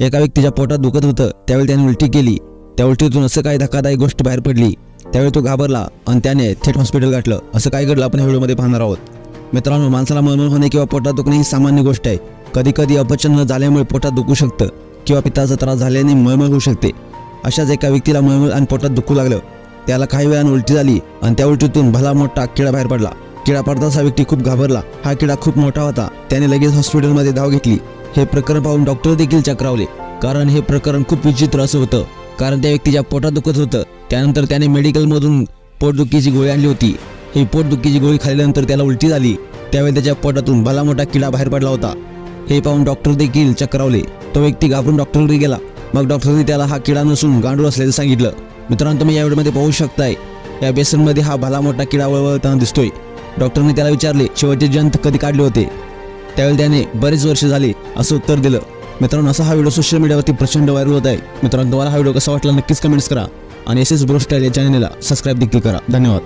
एका व्यक्तीच्या पोटात दुखत होतं. त्यावेळी त्याने उलटी केली. त्या उलटीतून असं काही धक्कादायक गोष्ट बाहेर पडली. त्यावेळी तो घाबरला आणि त्याने थेट हॉस्पिटल गाठलं. असं काय घडलं आपण व्हिडिओमध्ये पाहणार आहोत. मित्रांनो माणसाला मळमळ होणे किंवा पोटात दुखणे ही सामान्य गोष्ट आहे. कधी कधी अपचन न झाल्यामुळे पोटात दुखू शकतं किंवा पित्ताचा त्रास झाल्याने मळमळ होऊ शकते. अशाच एका व्यक्तीला मळमळ आणि पोटात दुखू लागलं. त्याला काही वेळानं उलटी झाली आणि त्या उलटीतून भला मोठा किडा बाहेर पडला. किडा पडताचा व्यक्ती खूप घाबरला. हा किडा खूप मोठा होता. त्याने लगेच हॉस्पिटलमध्ये धाव घेतली. हे प्रकरण पाहून डॉक्टर देखील चक्रावले. कारण हे प्रकरण खूप विचित्र असं होतं. कारण त्या व्यक्तीच्या पोटात दुखत होतं. त्यानंतर त्याने मेडिकलमधून पोटदुखीची गोळी आणली होती. ही पोटदुखीची गोळी खाल्ल्यानंतर त्याला उलटी झाली. त्यावेळी त्याच्या पोटातून भला मोठा किडा बाहेर पडला होता. हे पाहून डॉक्टर देखील चक्रावले. तो व्यक्ती घाबरून डॉक्टरकडे गेला. मग डॉक्टरने त्याला हा किडा नसून गांडूळ असल्याचं सांगितलं. मित्रांनो तुम्ही या व्हिडिओमध्ये पाहू शकताय. या बेसनमध्ये हा भला मोठा किडा वळवळताना दिसतोय. डॉक्टरने त्याला विचारले शेवटचे जंत कधी काढले होते? त्यावेळी त्याने बरेच वर्ष झाले असं उत्तर दिलं. मित्रांनो असा हा व्हिडिओ सोशल मीडियावरती प्रचंड व्हायरल होत आहे. मित्रांनो तुम्हाला हा व्हिडिओ कसा वाटला नक्कीच कमेंट्स करा. आणि एस एस ब्रो स्टाईल या चॅनलला सबस्क्राईब देखील करा. धन्यवाद.